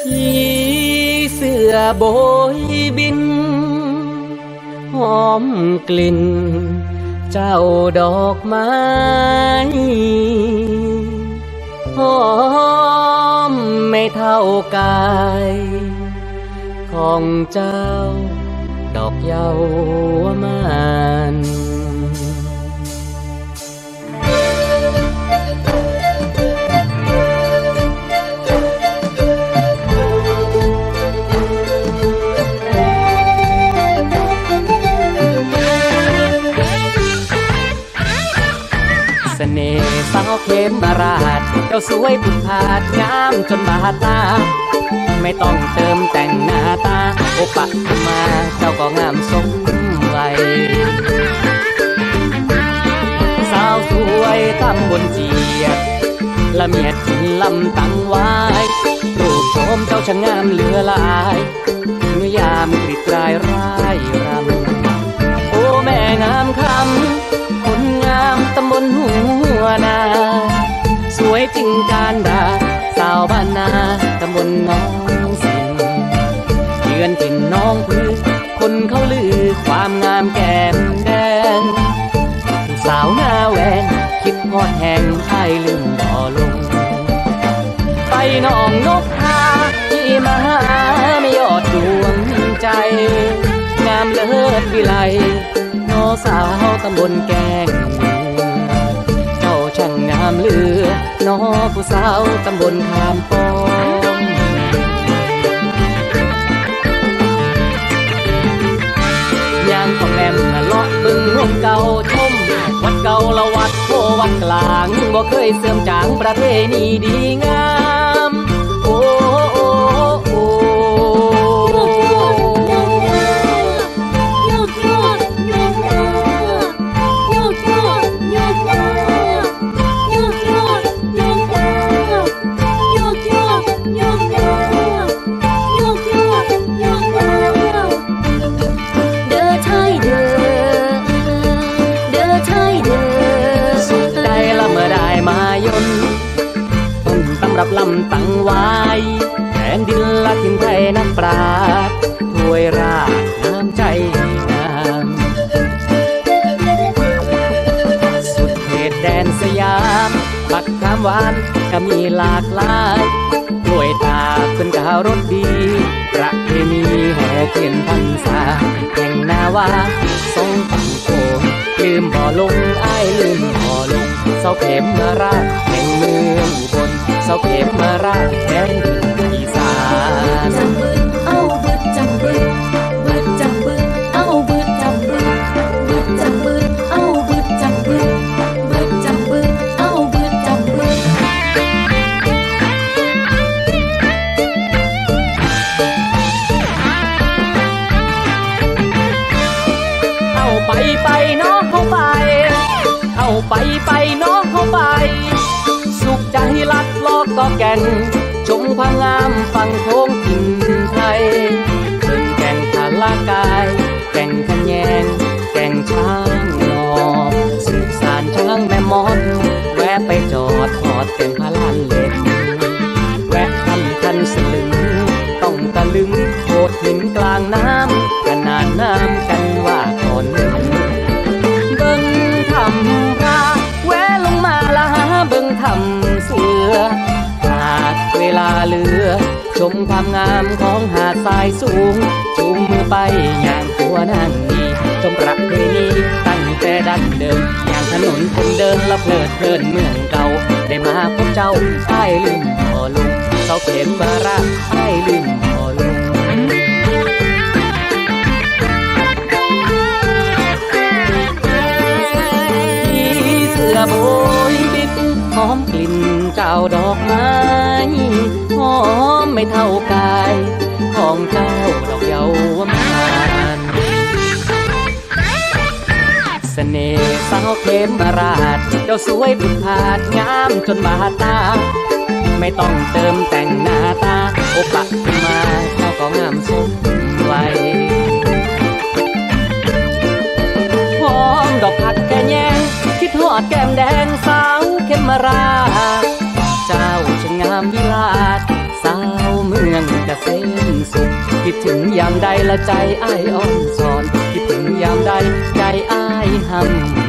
ผีเสือโบยบิน หอมกลิ่น เจ้าดอกไม้ หอมไม่เท่ากาย ของเจ้า ดอกเยาวมาน น่ห์สาวเขมมาราช เจ้าสวยผุดผาดงามจนบาดตา ไม่ต้องเติมแต่งหน้าตา โอปะมาเจ้าก็งามสมวัยสาวสวยตำบนเจียดละเมียดกินลำตังไว้รูปโฉมเจ้าช่างงามเหลือลายเมื่ยามกริดรายร่ายามแก้มแดงสาวหน้าแหวนคิดฮอดแห่งไอ้ลืมบ่อลง ไปน้องนกทาที่มาไม่ยอดดวงใจ งามเลิศวิไลนอสาวตำบลแกงเหนือเจ้าช่างงามเหลือน้อผู้สาวตำบลขามป้อ ละวัดโพวัดกลางบ่เคยเสื่อมจางประเพณีดีงาม ตั้งไว้แผ่นดินละทินไทยนักปราชญ์ถวยราชน้ำใจงามสุดเขตแดนสยามปักคามหวานก็มีหลากหลายกล้วยตาเป็นกาวรสดี ประเพณีแห่เทียนพรรษาแห่งนาวาทรงตั้งโคลืมบ่อลงอ้ายลืมบ่อลงเสาเข็มมาราช เสาเข็มมาราชแดนอีสานเอาไปไปน้องเข้าไป เอาไปไปน้องเข้าไปสุ กลางน้ำขนาดน้ำกันว่าก่อนเบิ่งทำพาแวะลงมาละหาเบิ่งทำเสือ หากเวลาเหลือ ชมความงามของหาดทรายสูง จุงมือไปอย่างตัวนั่งนี่ชมประเพณีตั้งแต่ดั้งเดิมอย่างถนนคนเดินละเพลิดเพลินเมืองเก่า ได้มาพบเจ้าใต้ลืมบ่ลงเสาเข็มมาราใต้ลืมบ่ลง อมกลิ่นเจ้าดอกไม้หอมไม่เท่ากาย ของเจ้าดอกเยาวมานเสน่ห์สาวเขมมาราช เจ้าสวยผุดผาดงามจนบาดตา ไม่ต้องเติมแต่งหน้าตา โอปะมาเจ้าก็งามสมวัยหอมดอกผักแก่แยงคิดทอดแก้มแดงสาว ใดละใจอ้ายอ่อนสอนคิดถึงยามใดใจอ้ายหำ